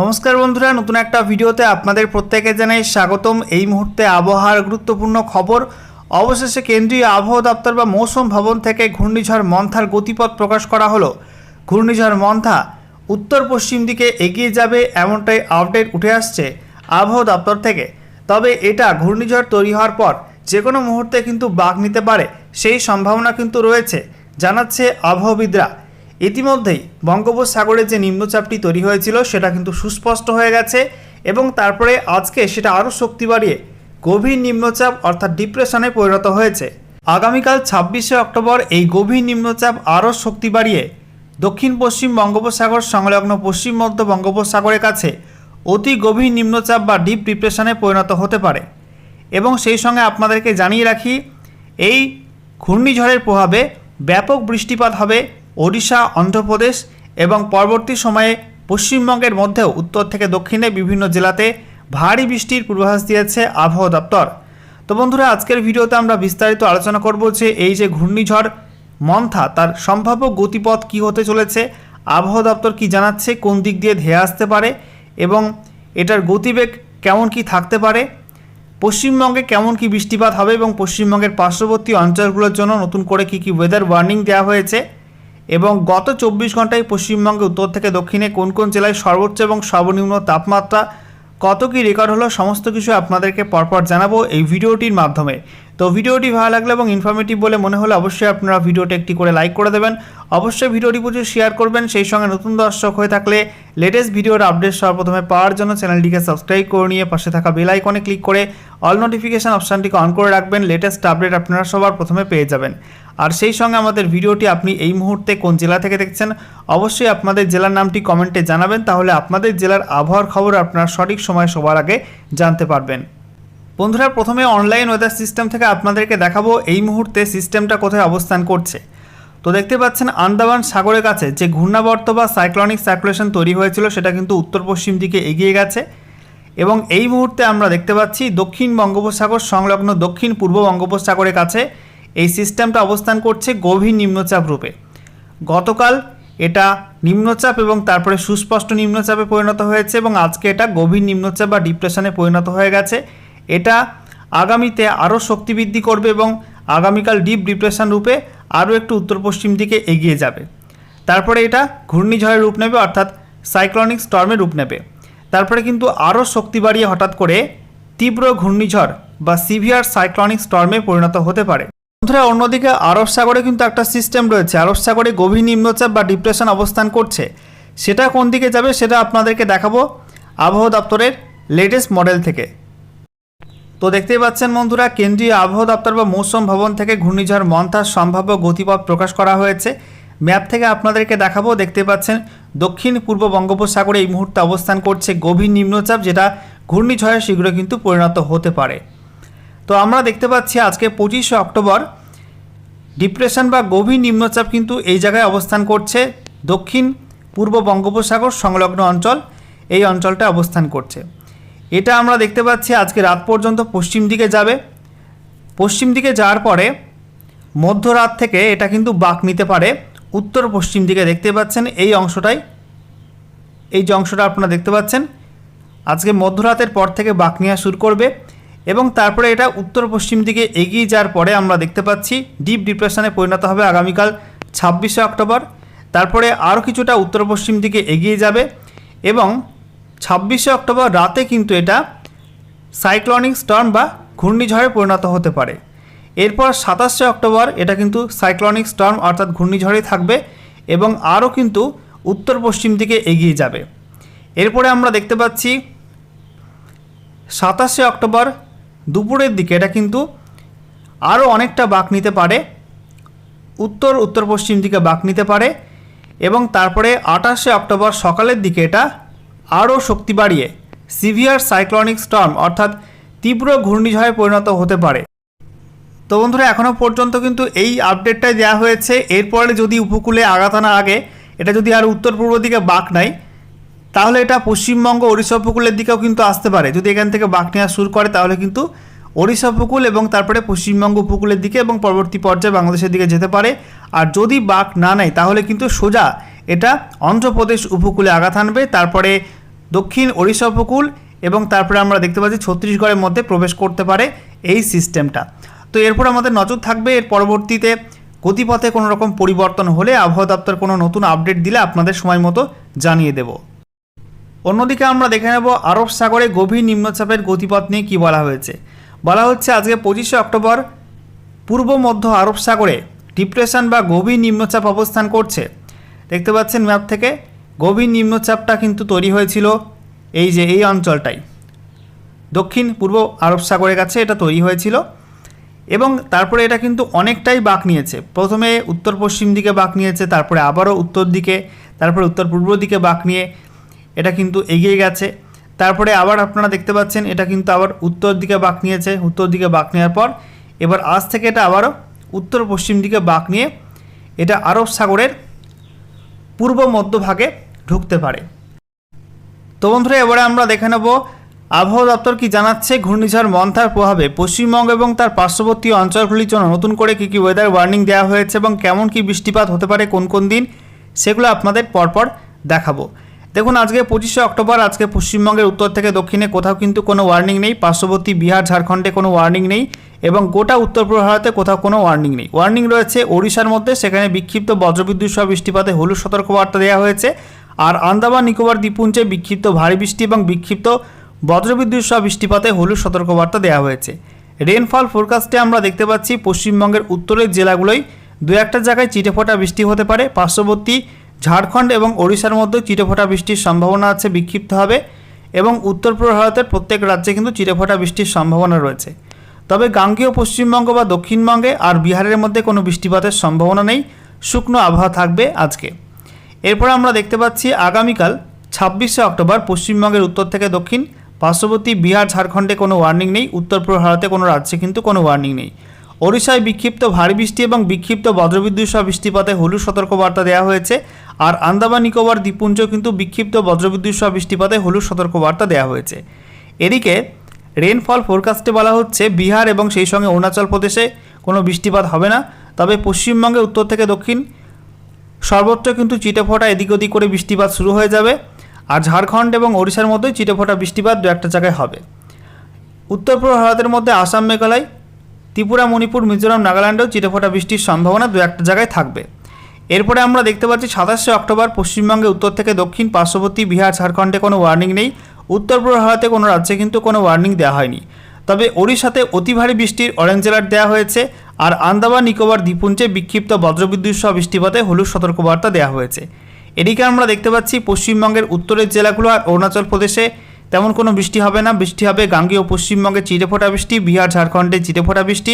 নমস্কার বন্ধুরা, নতুন একটা ভিডিওতে আপনাদের প্রত্যেকে জানাই স্বাগতম। এই মুহূর্তে আবহাওয়ার গুরুত্বপূর্ণ খবর, অবশেষে কেন্দ্রীয় আবহাওয়া দপ্তর বা মৌসুম ভবন থেকে ঘূর্ণিঝড় মন্থার গতিপথ প্রকাশ করা হলো। ঘূর্ণিঝড় মন্থা উত্তর পশ্চিম দিকে এগিয়ে যাবে এমনটাই আপডেট উঠে আসছে আবহাওয়া দপ্তর থেকে। তবে এটা ঘূর্ণিঝড় তৈরি হওয়ার পর যে কোনো মুহূর্তে কিন্তু বাঘ নিতে পারে, সেই সম্ভাবনা কিন্তু রয়েছে, জানাচ্ছে আবহাওয়াবিদরা। ইতিমধ্যেই বঙ্গোপসাগরে যে নিম্নচাপটি তৈরি হয়েছিল সেটা কিন্তু সুস্পষ্ট হয়ে গেছে এবং তারপরে আজকে সেটা আরও শক্তি বাড়িয়ে গভীর নিম্নচাপ অর্থাৎ ডিপ্রেশনে পরিণত হয়েছে। আগামীকাল ছাব্বিশে অক্টোবর এই গভীর নিম্নচাপ আরও শক্তি বাড়িয়ে দক্ষিণ পশ্চিম বঙ্গোপসাগর সংলগ্ন পশ্চিম মধ্য বঙ্গোপসাগরের কাছে অতি গভীর নিম্নচাপ বা ডিপ ডিপ্রেশনে পরিণত হতে পারে। এবং সেই সঙ্গে আপনাদেরকে জানিয়ে রাখি, এই ঘূর্ণিঝড়ের প্রভাবে ব্যাপক বৃষ্টিপাত হবে ওড়িশা, অন্ধ্রপ্রদেশ এবং পরবর্তী সময়ে পশ্চিমবঙ্গের মধ্যেও উত্তর থেকে দক্ষিণে বিভিন্ন জেলাতে ভারী বৃষ্টির পূর্বাভাস দিয়েছে আবহাওয়া দপ্তর। তো বন্ধুরা, আজকের ভিডিওতে আমরা বিস্তারিত আলোচনা করব যে এই যে ঘূর্ণিঝড় মন্থা, তার সম্ভাব্য গতিপথ কী হতে চলেছে, আবহাওয়া দপ্তর কি জানাচ্ছে, কোন দিক দিয়ে ধেয়ে আসতে পারে এবং এটার গতিবেগ কেমন কি থাকতে পারে, পশ্চিমবঙ্গে কেমন কি বৃষ্টিপাত হবে এবং পশ্চিমবঙ্গের পার্শ্ববর্তী অঞ্চলগুলোর জন্য নতুন করে কি কি ওয়েদার ওয়ার্নিং দেওয়া হয়েছে এবং গত চব্বিশ ঘন্টায় পশ্চিমবঙ্গে উত্তর থেকে দক্ষিণে কোন কোন জেলায় সর্বোচ্চ এবং সর্বনিম্ন তাপমাত্রা, কত কি রেকর্ড হলো, সমস্ত কিছু আপনাদেরকে পরপর জানাব এই ভিডিওটির মাধ্যমে। তো ভিডিওটি ভালো লাগলে এবং ইনফরমেটিভ বলে মনে হলে অবশ্যই আপনারা ভিডিওটি একটি করে লাইক করে দেবেন। অবশ্যই ভিডিওটি প্রচুর শেয়ার করবেন, সেই সঙ্গে নতুন দর্শক হয়ে থাকলে লেটেস্ট ভিডিওর আপডেট সর্বপ্রথমে পাওয়ার জন্য চ্যানেলটিকে সাবস্ক্রাইব করে নিয়ে পাশে থাকা বেল আইকনে ক্লিক করে অল নোটিফিকেশান অপশানটিকে অন করে রাখবেন লেটেস্ট আপডেট আপনারা সবার প্রথমে পেয়ে যাবেন। আর সেই সঙ্গে আমাদের ভিডিওটি আপনি এই মুহূর্তে কোন জেলা থেকে দেখছেন, অবশ্যই আপনাদের জেলার নামটি কমেন্টে জানাবেন, তাহলে আপনাদের জেলার আবহাওয়ার খবর আপনারা সঠিক সময় সবার আগে জানতে পারবেন। বন্ধুরা, প্রথমে অনলাইন ওয়েদার সিস্টেম থেকে আপনাদেরকে দেখাবো এই মুহূর্তে সিস্টেমটা কোথায় অবস্থান করছে। তো দেখতে পাচ্ছেন, আন্দামান সাগরের কাছে যে ঘূর্ণাবর্ত বা সাইক্লনিক সার্কুলেশন তৈরি হয়েছিল, সেটা কিন্তু উত্তর পশ্চিম দিকে এগিয়ে গেছে। এবং এই মুহূর্তে আমরা দেখতে পাচ্ছি দক্ষিণ বঙ্গোপসাগর সংলগ্ন দক্ষিণ পূর্ব বঙ্গোপসাগরের কাছে এই সিস্টেমটা অবস্থান করছে গভীর নিম্নচাপ রূপে। গতকাল এটা নিম্নচাপ এবং তারপরে সুস্পষ্ট নিম্নচাপে পরিণত হয়েছে এবং আজকে এটা গভীর নিম্নচাপ বা ডিপ্রেশনে পরিণত হয়ে গেছে। এটা আগামীতে আরও শক্তি বৃদ্ধি করবে এবং আগামীকাল ডিপ ডিপ্রেশন রূপে আরও একটু উত্তর পশ্চিম দিকে এগিয়ে যাবে। তারপরে এটা ঘূর্ণিঝড়ের রূপ নেবে, অর্থাৎ সাইক্লনিক স্টর্মের রূপ নেবে। তারপরে কিন্তু আরও শক্তি বাড়িয়ে হঠাৎ করে তীব্র ঘূর্ণিঝড় বা সিভিয়ার সাইক্লনিক স্টর্মে পরিণত হতে পারে। বন্ধুরা, অন্যদিকে আরব সাগরে কিন্তু একটা সিস্টেম রয়েছে। আরব সাগরে গভীর নিম্নচাপ বা ডিপ্রেশন অবস্থান করছে। সেটা কোন দিকে যাবে সেটা আপনাদেরকে দেখাবো আবহাওয়া দপ্তরের লেটেস্ট মডেল থেকে। তো দেখতেই পাচ্ছেন বন্ধুরা, কেন্দ্রীয় আবহাওয়া দপ্তর বা মৌসুম ভবন থেকে ঘূর্ণিঝড়, মন্থার সম্ভাব্য গতিপথ প্রকাশ করা হয়েছে। ম্যাপ থেকে আপনাদেরকে দেখাবো দেখতে পাচ্ছেন দক্ষিণ পূর্ব বঙ্গোপসাগরে এই মুহূর্তে অবস্থান করছে গভীর নিম্নচাপ, যেটা ঘূর্ণিঝড়ে শীঘ্র কিন্তু পরিণত হতে পারে। তো আমরা দেখতে পাচ্ছি আজকে পঁচিশে অক্টোবর। ডিপ্রেশন বা গভীর নিম্নচাপ কিন্তু এই জায়গায় অবস্থান করছে। দক্ষিণ, পূর্ব বঙ্গোপসাগর সংলগ্ন অঞ্চল, এই অঞ্চলটা অবস্থান করছে। এটা আমরা দেখতে পাচ্ছি আজকে রাত পর্যন্ত পশ্চিম দিকে যাবে। পশ্চিম দিকে যাওয়ার পরে মধ্যরাত থেকে এটা কিন্তু বাঁক নিতে পারে। উত্তর পশ্চিম দিকে দেখতে পাচ্ছেন এই অংশটাই। এই যে অংশটা আপনারা দেখতে পাচ্ছেন, আজকে মধ্যরাতের পর থেকে বাঁক নেওয়া শুরু করবে। এবং তারপরে এটা উত্তর পশ্চিম দিকে এগিয়ে যাওয়ার পরে আমরা দেখতে পাচ্ছি ডিপ ডিপ্রেশনে পরিণত হবে আগামীকাল ছাব্বিশে অক্টোবর। তারপরে আরও কিছুটা উত্তর পশ্চিম দিকে এগিয়ে যাবে এবং ছাব্বিশে অক্টোবর রাতে কিন্তু এটা সাইক্লনিক স্টর্ম বা ঘূর্ণিঝড়ে পরিণত হতে পারে। এরপর সাতাশে অক্টোবর এটা কিন্তু সাইক্লনিক স্টর্ম অর্থাৎ ঘূর্ণিঝড়ে থাকবে এবং আরও কিন্তু উত্তর পশ্চিম দিকে এগিয়ে যাবে। এরপরে আমরা দেখতে পাচ্ছি সাতাশে অক্টোবর দুপুরের দিকে, এটা কিন্তু আরও অনেকটা বাঁক নিতে পারে, উত্তর উত্তর পশ্চিম দিকে বাঁক নিতে পারে, এবং তারপরে আঠাশে অক্টোবর সকালের দিকে এটা আরও শক্তি বাড়িয়ে, সিভিয়ার সাইক্লনিক স্টর্ম, অর্থাৎ তীব্র ঘূর্ণিঝড়ে পরিণত হতে পারে। তো বন্ধুরা এখনও পর্যন্ত কিন্তু এই আপডেটটাই দেওয়া হয়েছে। এরপরে যদি উপকূলে আঘাত আনা আগে, এটা যদি আর উত্তর পূর্ব দিকে বাঁক নেয় তাহলে এটা পশ্চিমবঙ্গ, ওড়িশা উপকূলের দিকেও কিন্তু আসতে পারে। যদি এখান থেকে বাঁক নেওয়া শুরু করে, তাহলে কিন্তু ওড়িশা উপকূল এবং তারপরে পশ্চিমবঙ্গ উপকূলের দিকে এবং পরবর্তী পর্যায়ে বাংলাদেশের দিকে যেতে পারে। আর যদি বাঁক না নেয়, তাহলে কিন্তু সোজা এটা অন্ধ্রপ্রদেশ উপকূলে আঘাত আনবে তারপরে দক্ষিণ ওড়িশা উপকূল এবং তারপরে আমরা দেখতে পাচ্ছি ছত্তিশগড়ের মধ্যে প্রবেশ করতে পারে এই সিস্টেমটা। তো এরপর আমাদের নজর থাকবে। এর পরবর্তীতে গতিপথে কোনো রকম পরিবর্তন হলে আবহাওয়া দপ্তর কোনো নতুন আপডেট দিলে আপনাদের সময় মতো জানিয়ে দেব। অন্যদিকে আমরা দেখে নেব আরব সাগরে গভীর নিম্নচাপের গতিপথ নিয়ে কী বলা হয়েছে। বলা হচ্ছে আজকে পঁচিশে অক্টোবর পূর্ব মধ্য আরব সাগরে ডিপ্রেশন বা গভীর নিম্নচাপ অবস্থান করছে। দেখতে পাচ্ছেন ম্যাপ থেকে, গভীর নিম্নচাপটা কিন্তু তৈরি হয়েছিল এই যে এই অঞ্চলটাই। দক্ষিণ পূর্ব আরব সাগরের কাছে এটা তৈরি হয়েছিল এবং তারপরে এটা কিন্তু অনেকটাই বাঁক নিয়েছে। প্রথমে উত্তর পশ্চিম দিকে বাঁক নিয়েছে, তারপরে আবারও উত্তর দিকে, তারপরে উত্তর পূর্ব দিকে বাঁক নিয়ে এটা কিন্তু এগিয়ে গেছে। তারপরে আবার আপনারা দেখতে পাচ্ছেন, এটা কিন্তু আবার উত্তর দিকে বাঁক নিয়েছে। উত্তর দিকে বাঁক নেওয়ার পর এবার আজ থেকে এটা আবারও উত্তর পশ্চিম দিকে বাঁক নিয়ে এটা আরব সাগরের পূর্ব মধ্যভাগে ঢুকতে পারে। তো বন্ধুরা, এবারে আমরা দেখে নেব, আবহাওয়া দপ্তর কি জানাচ্ছে? ঘূর্ণিঝড় মন্থার প্রভাবে পশ্চিমবঙ্গ এবং তার পার্শ্ববর্তী অঞ্চলগুলির জন্য নতুন করে কী কী ওয়েদার ওয়ার্নিং দেওয়া হয়েছে এবং কেমন কি বৃষ্টিপাত হতে পারে কোন কোন দিন, সেগুলো আপনাদের পরপর দেখাবো। দেখুন, আজকে পঁচিশে অক্টোবর, আজকে পশ্চিমবঙ্গের উত্তর থেকে দক্ষিণে কোথাও কিন্তু কোনো ওয়ার্নিং নেই। পার্শ্ববর্তী বিহার, ঝাড়খণ্ডে কোনো ওয়ার্নিং নেই এবং গোটা উত্তর পূর্ব ভারতে কোথাও কোনো ওয়ার্নিং নেই। ওয়ার্নিং রয়েছে ওড়িশার মধ্যে, সেখানে বিক্ষিপ্ত বজ্রবিদ্যুৎ সহ বৃষ্টিপাতে হলুদ সতর্কবার্তা দেওয়া হয়েছে। আর আন্দামান, নিকোবর, দ্বীপপুঞ্জে বিক্ষিপ্ত ভারী বৃষ্টি এবং বিক্ষিপ্ত বজ্রবিদ্যুৎ সহ বৃষ্টিপাতে হলুদ সতর্কবার্তা দেওয়া হয়েছে। রেনফল ফোরকাস্টে আমরা দেখতে পাচ্ছি পশ্চিমবঙ্গের উত্তরের জেলাগুলোই দু একটা জায়গায় চিটেফোঁটা বৃষ্টি হতে পারে। পার্শ্ববর্তী ঝাড়খণ্ড এবং ওড়িশার মধ্যে চিটেফোঁটা বৃষ্টির সম্ভাবনা আছে, বিক্ষিপ্ত হবে এবং উত্তর পূর্ব ভারতের প্রত্যেক রাজ্যে কিন্তু চিটেফোঁটা বৃষ্টির সম্ভাবনা রয়েছে। তবে গাঙ্গেয়, পশ্চিমবঙ্গ বা দক্ষিণবঙ্গে আর বিহারের মধ্যে কোনো বৃষ্টিপাতের সম্ভাবনা নেই। শুকনো আবহাওয়া থাকবে আজকে। এরপর আমরা দেখতে পাচ্ছি আগামীকাল, ছাব্বিশে অক্টোবর, পশ্চিমবঙ্গের উত্তর থেকে দক্ষিণ, পার্শ্ববর্তী বিহার, ঝাড়খণ্ডে কোনো ওয়ার্নিং নেই। উত্তর পূর্ব ভারতে কোনো রাজ্যে কিন্তু কোনো ওয়ার্নিং নেই। ওড়িশায় বিক্ষিপ্ত ভারী বৃষ্টি এবং বিক্ষিপ্ত বজ্রবিদ্যুৎ সহ বৃষ্টিপাতে হলুদ সতর্কবার্তা দেওয়া হয়েছে। আর আন্দামান, নিকোবর দ্বীপপুঞ্জ কিন্তু বিক্ষিপ্ত বজ্রবিদ্যুৎ সহ বৃষ্টিপাতে হলুদ সতর্কবার্তা দেওয়া হয়েছে। এদিকে রেনফল ফোরকাস্টে বলা হচ্ছে, বিহার এবং সেই সঙ্গে অরুণাচল প্রদেশে কোনো বৃষ্টিপাত হবে না। তবে পশ্চিমবঙ্গে উত্তর থেকে দক্ষিণ, সর্বত্র কিন্তু চিটেফোঁটা এদিক ওদিক করে বৃষ্টিপাত শুরু হয়ে যাবে। আর ঝাড়খণ্ড এবং ওড়িশার মধ্যে চিটেফোঁটা বৃষ্টিপাত দু একটা জায়গায় হবে। উত্তর পূর্ব ভারতের মধ্যে আসাম, মেঘালয় ত্রিপুরা, মণিপুর, মিজোরাম, নাগাল্যান্ডেও চিটেফোঁটা বৃষ্টির সম্ভাবনা দু একটা জায়গায় থাকবে। এরপরে আমরা দেখতে পাচ্ছি সাতাশে অক্টোবর পশ্চিমবঙ্গে উত্তর থেকে দক্ষিণ, পার্শ্ববর্তী বিহার, ঝাড়খণ্ডে কোনো ওয়ার্নিং নেই। উত্তর পূর্ব ভারতে কোনো রাজ্যে কিন্তু কোনো ওয়ার্নিং দেওয়া হয়নি। তবে ওড়িশাতে অতি ভারী বৃষ্টির অরেঞ্জ অ্যালার্ট দেওয়া হয়েছে আর আন্দামান, নিকোবর, দ্বীপপুঞ্জে বিক্ষিপ্ত বজ্রবিদ্যুৎ সহ বৃষ্টিপাতে হলুদ সতর্কবার্তা দেওয়া হয়েছে। এদিকে আমরা দেখতে পাচ্ছি পশ্চিমবঙ্গের উত্তরের জেলাগুলো আর অরুণাচল প্রদেশে তেমন কোনো বৃষ্টি হবে না। বৃষ্টি হবে গাঙ্গেয় পশ্চিমবঙ্গে চিরেফোঁটা বৃষ্টি, বিহার, ঝাড়খণ্ডে চিরেফোঁটা বৃষ্টি,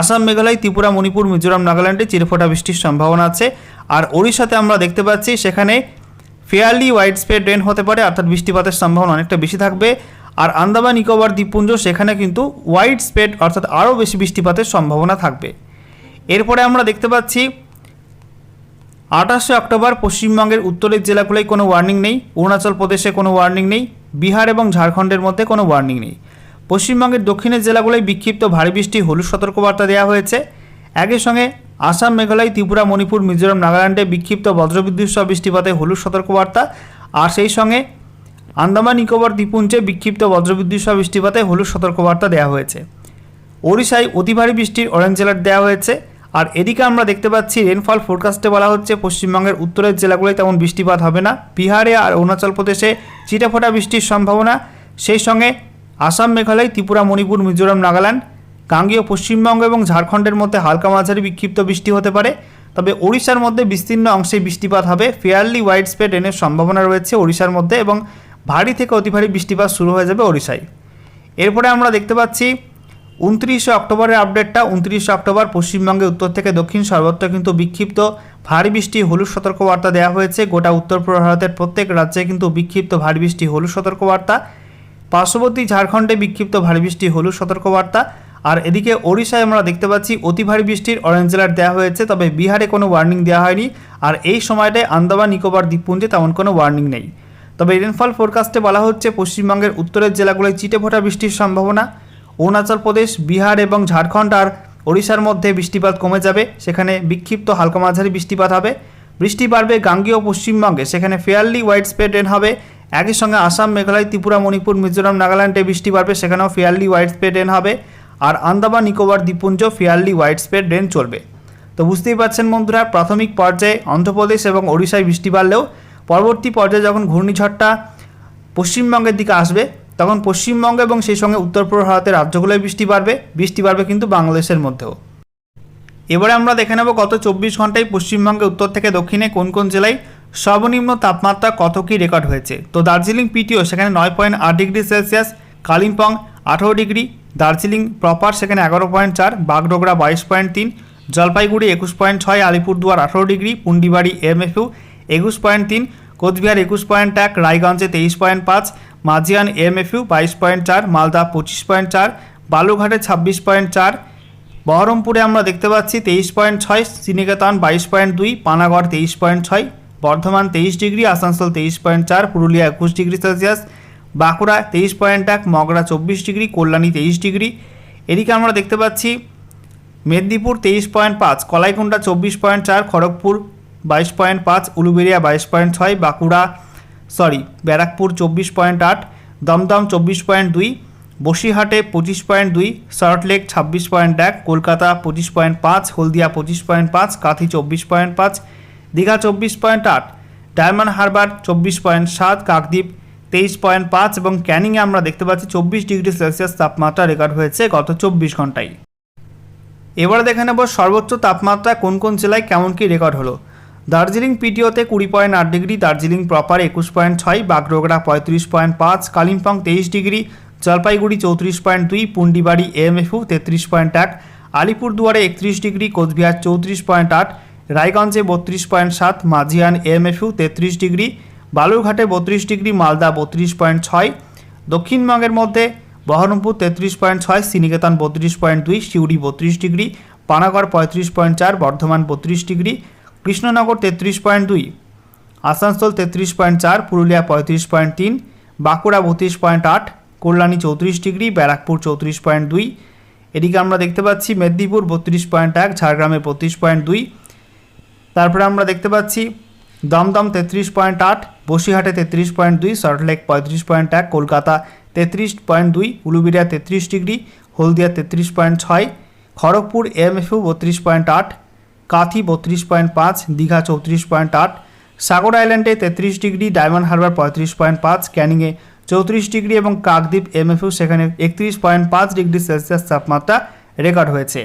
আসাম, মেঘালয়, ত্রিপুরা, মণিপুর, মিজোরাম, নাগাল্যান্ডে চিরেফোঁটা বৃষ্টির সম্ভাবনা আছে। আর ওড়িশাতে আমরা দেখতে পাচ্ছি সেখানে ফেয়ারলি ওয়াইড স্প্রেড রেন হতে পারে, অর্থাৎ বৃষ্টিপাতের সম্ভাবনা অনেকটা বেশি থাকবে। আর আন্দামান, নিকোবর, দ্বীপপুঞ্জ সেখানে কিন্তু ওয়াইড স্প্রেড অর্থাৎ আরও বেশি বৃষ্টিপাতের সম্ভাবনা থাকবে। এরপরে আমরা দেখতে পাচ্ছি, আঠাশে অক্টোবর পশ্চিমবঙ্গের উত্তরের জেলাগুলোয় কোনো ওয়ার্নিং নেই, অরুণাচল প্রদেশে কোনো ওয়ার্নিং নেই বিহার এবং ঝাড়খণ্ডের মধ্যে কোনো ওয়ার্নিং নেই। পশ্চিমবঙ্গের দক্ষিণের জেলাগুলোয় বিক্ষিপ্ত ভারী বৃষ্টি, হলুদ সতর্কবার্তা দেওয়া হয়েছে। একই সঙ্গে আসাম, মেঘালয়, ত্রিপুরা, মণিপুর, মিজোরাম, নাগাল্যান্ডে বিক্ষিপ্ত বজ্রবিদ্যুৎ সহ বৃষ্টিপাতে হলুদ সতর্কবার্তা। আর সেই সঙ্গে আন্দামান, নিকোবর, দ্বীপপুঞ্জে বিক্ষিপ্ত বজ্রবিদ্যুৎ সহ বৃষ্টিপাতে হলুদ সতর্কবার্তা দেওয়া হয়েছে। ওড়িশায় অতি ভারী বৃষ্টির অরেঞ্জ অ্যালার্ট দেওয়া হয়েছে। আর এদিকে আমরা দেখতে পাচ্ছি রেনফল ফোরকাস্টে বলা হচ্ছে পশ্চিমবঙ্গের উত্তরের জেলাগুলোয় তেমন বৃষ্টিপাত হবে না। বিহারে আর অরুণাচল প্রদেশে চিটাফোটা বৃষ্টির সম্ভাবনা। সেই সঙ্গে আসাম, মেঘালয়, ত্রিপুরা, মণিপুর, মিজোরাম, নাগাল্যান্ড, গাঙ্গীয় পশ্চিমবঙ্গ এবং ঝাড়খণ্ডের মধ্যে হালকা মাঝারি বিক্ষিপ্ত বৃষ্টি হতে পারে। তবে ওড়িশার মধ্যে বিস্তীর্ণ অংশে বৃষ্টিপাত হবে। ফেয়ারলি ওয়াইড স্প্রেড রেনের সম্ভাবনা রয়েছে ওড়িশার মধ্যে এবং ভারী থেকে অতি ভারী বৃষ্টিপাত শুরু হয়ে যাবে ওড়িশায়। এরপরে আমরা দেখতে পাচ্ছি উনত্রিশে অক্টোবরের আপডেটটা, উনত্রিশে অক্টোবর পশ্চিমবঙ্গে উত্তর থেকে দক্ষিণ সর্বত্র কিন্তু বিক্ষিপ্ত। ভারী বৃষ্টি, হলুদ সতর্কবার্তা দেওয়া হয়েছে। গোটা উত্তর পূর্ব ভারতের প্রত্যেক রাজ্যে কিন্তু বিক্ষিপ্ত ভারী বৃষ্টি, হলুদ সতর্কবার্তা। পার্শ্ববর্তী ঝাড়খণ্ডে বিক্ষিপ্ত ভারী বৃষ্টি, হলুদ সতর্কবার্তা। আর এদিকে ওড়িশায় আমরা দেখতে পাচ্ছি, অতি ভারী বৃষ্টির অরেঞ্জ অ্যালার্ট দেওয়া হয়েছে, তবে বিহারে কোনো ওয়ার্নিং দেওয়া হয়নি। আর এই সময়টায় আন্দামান, নিকোবর, দ্বীপপুঞ্জে তেমন কোনো ওয়ার্নিং নেই। তবে রেনফল ফোরকাস্টে বলা হচ্ছে, পশ্চিমবঙ্গের উত্তরের জেলাগুলোয় চিটে চিটেফোঁটা বৃষ্টির সম্ভাবনা। অরুণাচল প্রদেশ, বিহার এবং ঝাড়খণ্ড আর ওড়িশার মধ্যে বৃষ্টিপাত কমে যাবে। সেখানে বিক্ষিপ্ত হালকা মাঝারি বৃষ্টিপাত হবে। বৃষ্টি বাড়বে গাঙ্গেয় পশ্চিমবঙ্গে। সেখানে ফেয়ারলি ওয়াইড স্প্রেড রেন হবে। একই সঙ্গে আসাম, মেঘালয়, ত্রিপুরা, মণিপুর, মিজোরাম, নাগাল্যান্ডে বৃষ্টি বাড়বে। সেখানেও ফেয়ারলি হোয়াইট স্প্রেড রেন হবে। আর আন্দামান, নিকোবর, দ্বীপপুঞ্জ ফেয়ারলি হোয়াইট স্প্রেড রেন চলবে। তো বুঝতেই পারছেন বন্ধুরা, প্রাথমিক পর্যায়ে অন্ধ্রপ্রদেশ এবং ওড়িশায় বৃষ্টি বাড়লেও পরবর্তী পর্যায়ে যখন ঘূর্ণিঝড়টা পশ্চিমবঙ্গের দিকে আসবে তখন পশ্চিমবঙ্গ এবং সেই সঙ্গে উত্তর পূর্ব ভারতের রাজ্যগুলোয় বৃষ্টি বাড়বে। বৃষ্টি বাড়বে কিন্তু বাংলাদেশের মধ্যেও। এবারে আমরা দেখে নেব গত চব্বিশ ঘন্টায় পশ্চিমবঙ্গে, উত্তর থেকে দক্ষিণে কোন কোন জেলায় সর্বনিম্ন তাপমাত্রা কত কী রেকর্ড হয়েছে? তো দার্জিলিং পিটিও, সেখানে নয় পয়েন্ট আট ডিগ্রি সেলসিয়াস। কালিম্পং, আঠেরো ডিগ্রি। দার্জিলিং প্রপার, সেখানে এগারো পয়েন্ট চার। বাগডোগরা, বাইশ পয়েন্ট তিন। জলপাইগুড়ি, একুশ পয়েন্ট ছয়। আলিপুরদুয়ার, আঠেরো ডিগ্রি। পুন্ডিবাড়ি, এমএফইউ, একুশ পয়েন্ট তিন। কোচবিহার, একুশ পয়েন্ট এক। রায়গঞ্জে, তেইশ পয়েন্ট পাঁচ। মাঝিয়ান এমএফইউ বাইশ পয়েন্ট চার, মালদা পঁচিশ পয়েন্ট চার বালুঘাটে ছাব্বিশ পয়েন্ট চার, বহরমপুরে আমরা দেখতে পাচ্ছি তেইশ পয়েন্ট ছয়, শ্রীনিকেতন বাইশ পয়েন্ট দুই, পানাগড় তেইশ পয়েন্ট ছয়, বর্ধমান তেইশ ডিগ্রি, আসানসোল তেইশ পয়েন্ট চার, পুরুলিয়া একুশ ডিগ্রি সেলসিয়াস, বাঁকুড়া তেইশ পয়েন্ট এক, মগরা চব্বিশ ডিগ্রি, কল্যাণী তেইশ ডিগ্রি। এদিকে আমরা দেখতে পাচ্ছি মেদিনীপুর তেইশ পয়েন্ট পাঁচ কলাইকুণ্ডা চব্বিশ পয়েন্ট চার, খড়গপুর বাইশ পয়েন্ট পাঁচ উলুবেড়িয়া বাইশ পয়েন্ট ছয়, বাঁকুড়া সরি, ব্যারাকপুর চব্বিশ পয়েন্ট আট, দমদম চব্বিশ পয়েন্ট দুই, বসিরহাটে পঁচিশ পয়েন্ট দুই সল্টলেক ছাব্বিশ পয়েন্ট এক, কলকাতা পঁচিশ পয়েন্ট পাঁচ, হলদিয়া পঁচিশ পয়েন্ট পাঁচ, কাঁথি চব্বিশ পয়েন্ট পাঁচ, দীঘা চব্বিশ পয়েন্ট আট, ডায়মন্ড হারবার চব্বিশ পয়েন্ট সাত, কাকদ্বীপ তেইশ পয়েন্ট পাঁচ এবং ক্যানিংয়ে আমরা দেখতে পাচ্ছি চব্বিশ ডিগ্রি সেলসিয়াস তাপমাত্রা রেকর্ড হয়েছে গত চব্বিশ ঘন্টায়। এবারে দেখে নেব সর্বোচ্চ তাপমাত্রা কোন কোন জেলায় কেমন কী রেকর্ড হলো। দার্জিলিং পিটিওতে কুড়ি পয়েন্ট আট ডিগ্রি, দার্জিলিং প্রপার একুশ পয়েন্ট ছয় বাগডোগরা পঁয়ত্রিশ পয়েন্ট পাঁচ, কালিম্পং তেইশ ডিগ্রি, জলপাইগুড়ি চৌত্রিশ পয়েন্ট দুই, পুন্ডিবাড়ি এমএফউ তেত্রিশ পয়েন্ট এক, আলিপুরদুয়ারে একত্রিশ ডিগ্রি, কোচবিহার চৌত্রিশ পয়েন্ট আট, রায়গঞ্জে বত্রিশ পয়েন্ট সাত, মাঝিয়ান এমএফইউ তেত্রিশ ডিগ্রি, বালুরঘাটে বত্রিশ ডিগ্রি, মালদা বত্রিশ পয়েন্ট ছয়, দক্ষিণবঙ্গের মধ্যে বহরমপুর তেত্রিশ পয়েন্ট ছয়, শ্রীনিকেতন বত্রিশ পয়েন্ট দুই, সিউড়ি বত্রিশ ডিগ্রি, পানাগড় পঁয়ত্রিশ পয়েন্ট চার, বর্ধমান বত্রিশ ডিগ্রি কৃষ্ণনগর তেত্রিশ পয়েন্ট দুই, আসানসোল তেত্রিশ পয়েন্ট চার, পুরুলিয়া পঁয়ত্রিশ পয়েন্ট তিন, বাঁকুড়া বত্রিশ পয়েন্ট আট, কল্যাণী চৌত্রিশ ডিগ্রি, ব্যারাকপুর চৌত্রিশ পয়েন্ট দুই, এদিকে আমরা দেখতে পাচ্ছি মেদিনীপুর বত্রিশ পয়েন্ট এক, ঝাড়গ্রামে বত্রিশ পয়েন্ট দুই, তারপরে আমরা দেখতে পাচ্ছি দমদম তেত্রিশ পয়েন্ট আট, বসিরহাটে তেত্রিশ পয়েন্ট দুই সল্টলেক পঁয়ত্রিশ পয়েন্ট এক, কলকাতা তেত্রিশ পয়েন্ট দুই, উলুবিড়িয়া তেত্রিশ ডিগ্রি, হলদিয়া তেত্রিশ পয়েন্ট ছয়, খড়গপুর এমএফইউ বত্রিশ পয়েন্ট আট কাথি বত্রিশ পয়েন্ট পাঁচ, দীঘা চৌত্রিশ পয়েন্ট আট, সাগর আইল্যান্ডে তেত্রিশ ডিগ্রি, ডায়মন্ড হারবার পঁয়ত্রিশ পয়েন্ট পাঁচ, ক্যানিংয়ে চৌত্রিশ ডিগ্রি এবং কাকদ্বীপ এমএফইউ সেখানে একত্রিশ পয়েন্ট পাঁচ ডিগ্রি সেলসিয়াস তাপমাত্রা রেকর্ড হয়েছে।